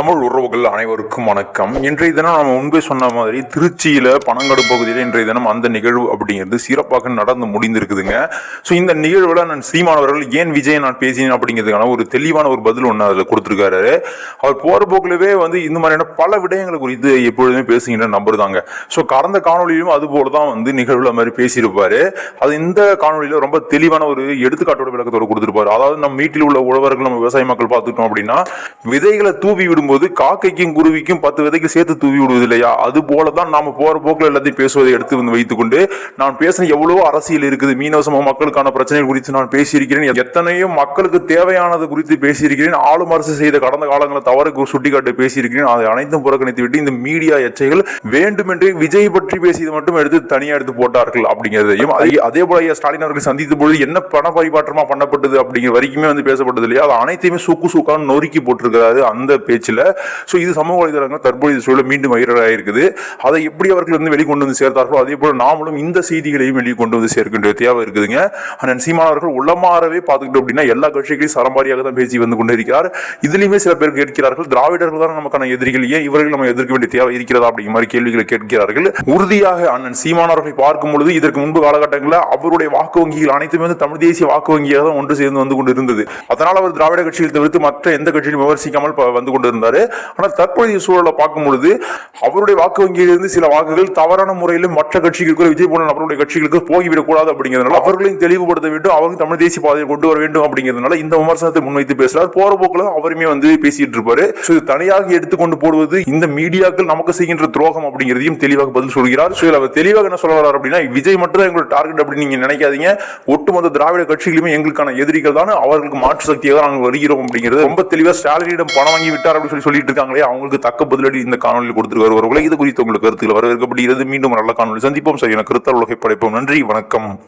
தமிழ் உறவுகள் அனைவருக்கும் வணக்கம். இன்றைய தினம் நம்ம முன்பே சொன்ன மாதிரி திருச்சியில பனங்கடு பகுதியில் இன்றைய தினம் அந்த நிகழ்வு அப்படிங்கிறது சிறப்பாக நடந்து முடிந்திருக்குதுங்க. ஸோ இந்த நிகழ்வுல நான் சீமானவர்கள் ஏன் விஜய் நான் பேசினேன் அப்படிங்கிறதுக்கான ஒரு தெளிவான ஒரு பதில் ஒன்று அதில் கொடுத்துருக்காரு. அவர் போற போக்கிலவே வந்து இந்த மாதிரியான பல விடயங்களை குறித்து எப்பொழுதுமே பேசுகின்ற நம்பர் தாங்க. ஸோ கடந்த காணொலியிலும் அதுபோல தான் வந்து நிகழ்வுல மாதிரி பேசியிருப்பாரு. அது இந்த காணொலியில ரொம்ப தெளிவான ஒரு எடுத்துக்காட்டோட விளக்கத்தோட கொடுத்துருப்பாரு. அதாவது நம்ம வீட்டில் உள்ள உழவர்கள் நம்ம விவசாய மக்கள் பார்த்துட்டோம் அப்படின்னா விதைகளை தூவி விடும் போது காக்கைக்கும் குருவிக்கும் பத்து விதைக்கு சேர்த்து தூவி விடுவது இல்லையா அது போல தான் நாம போற போக்கில் எல்லாத்தையும் பேசுவதை எடுத்து வந்து வைத்துக்கொண்டு நான் பேசின எவ்வளவோ அரசியல் இருக்குது. மீனவ சமூக மக்களுக்கான பிரச்சனைகள் குறித்து நான் பேசியிருக்கிறேன். எத்தனையோ மக்களுக்கு தேவையானது குறித்து பேசியிருக்கிறேன். ஆளும் அரசு செய்த கடந்த காலங்களில் தவறு சுட்டிக்காட்டி பேசியிருக்கிறேன். அதை அனைத்தும் புறக்கணித்து விட்டு இந்த மீடியா எச்சைகள் வேண்டுமென்றே விஜய் பற்றி பேசியது மட்டும் எடுத்து தனியா எடுத்து போட்டார்கள் அப்படிங்கிறதையும் அதே- போல ஐயா ஸ்டாலின் அவர்கள் சந்தித்த பொழுது என்ன பண பரிமாற்றமா பண்ணப்பட்டது அப்படிங்கிற வரைக்குமே வந்து பேசப்பட்டது இல்லையா? அது அனைத்தையுமே சுக்கு சுக்கான நொறுக்கி போட்டிருக்கிறாரு அந்த பேச்சில். ஸோ இது சமூக வலைதளங்கள் தற்போதைய சூழல் மீண்டும் வைரலாக இருக்குது. அதை எப்படி அவர்கள் வந்து வெளிக்கொண்டு வந்து சேர்த்தார்களோ அதே போல நாமளும் இந்த செய்திகளையும் வெளியே கொண்டு வந்து சேர்க்கின்ற தேவை இருக்குதுங்க. அண்ணன் சீமானவர்கள் உள்ளமாறவே பார்த்துக்கிட்டோம் அப்படின்னா எல்லா கட்சிகளையும் சரமாரியாக தான் பேசி வந்து கொண்டு இருக்கிறார் இதுலயுமே சில பேர் கேட்கிறார்கள் திராவிடர்கள் தான் நமக்கான எதிரிகள் ஏன் இவர்கள் நம்ம எதிர்க்க வேண்டிய தேவை இருக்கிறதா அப்படிங்கிற மாதிரி கேள்விகளை கேட்கிறார்கள். உறுதியாக அண்ணன் சீமானவர்களை பார்க்கும் பொழுது இதற்கு முன்பு காலகட்டங்களில் அவருடைய வாக்கு வங்கிகள் அனைத்துமே வந்து தமிழ் தேசிய வாக்கு வங்கியாக தான் ஒன்று சேர்ந்து வந்து கொண்டு இருந்தது அதனால் அவர் திராவிட கட்சிகள் தவிர்த்து மற்ற எந்த கட்சியிலும் விமர்சிக்காமல் வந்து கொண்டு ஆனால் தற்போதைய சூழலை பார்க்கும் பொழுது அவருடைய வாக்கு வங்கியிலிருந்து சில வாக்குகள் தவறான முறையில் மற்ற கட்சிகளுக்கு விஜய் போன்ற நபருடைய கட்சிகளுக்கு போகிவிடக்கூடாது அப்படிங்கிறதுனால அவர்களையும் தெளிவுபடுத்த வேண்டும். அவர்கள் தமிழ் தேசிய பாதையை கொண்டு வர வேண்டும் அப்படிங்கிறதுனால இந்த விமர்சனத்தை முன்வைத்து பேசுறார். போற போக்கில் அவருமே வந்து பேசிட்டு இருப்பாரு. So, தனியாக எடுத்துக்கொண்டு போடுவது இந்த மீடியாக்கள் நமக்கு செய்கின்ற துரோகம் அப்படிங்கிறதையும் தெளிவாக பதில் சொல்கிறார். ஸோ அவர் தெளிவாக என்ன சொல்ல வர்றார் அப்படின்னா விஜய் மட்டும் தான் எங்களோட டார்கெட் அப்படின்னு நீங்க நினைக்காதீங்க. ஒட்டுமொத்த திராவிட கட்சிகளுமே எங்களுக்கான எதிரிகள் தான். அவர்களுக்கு மாற்று சக்தியாக தான் நாங்கள் வருகிறோம் அப்படிங்கிறது ரொம்ப தெளிவாக ஸ்டாலினிடம் பணம் வாங்கி விட்டார் அப்படின்னு சொல்லி சொல்லிட்டு இருக்காங்களே அவங்களுக்கு தக்க பதிலடி இந்த காணொலி கொடுத்திருக்காரு ஒரு இது குறித்து உங்களுக்கு கருத்துக்கள் வரவேற்கப்படுகிறது. மீண்டும் நல்ல காணொலி சந்திப்போம். சரியான கருத்தால் உலகை படைப்போம். நன்றி வணக்கம்.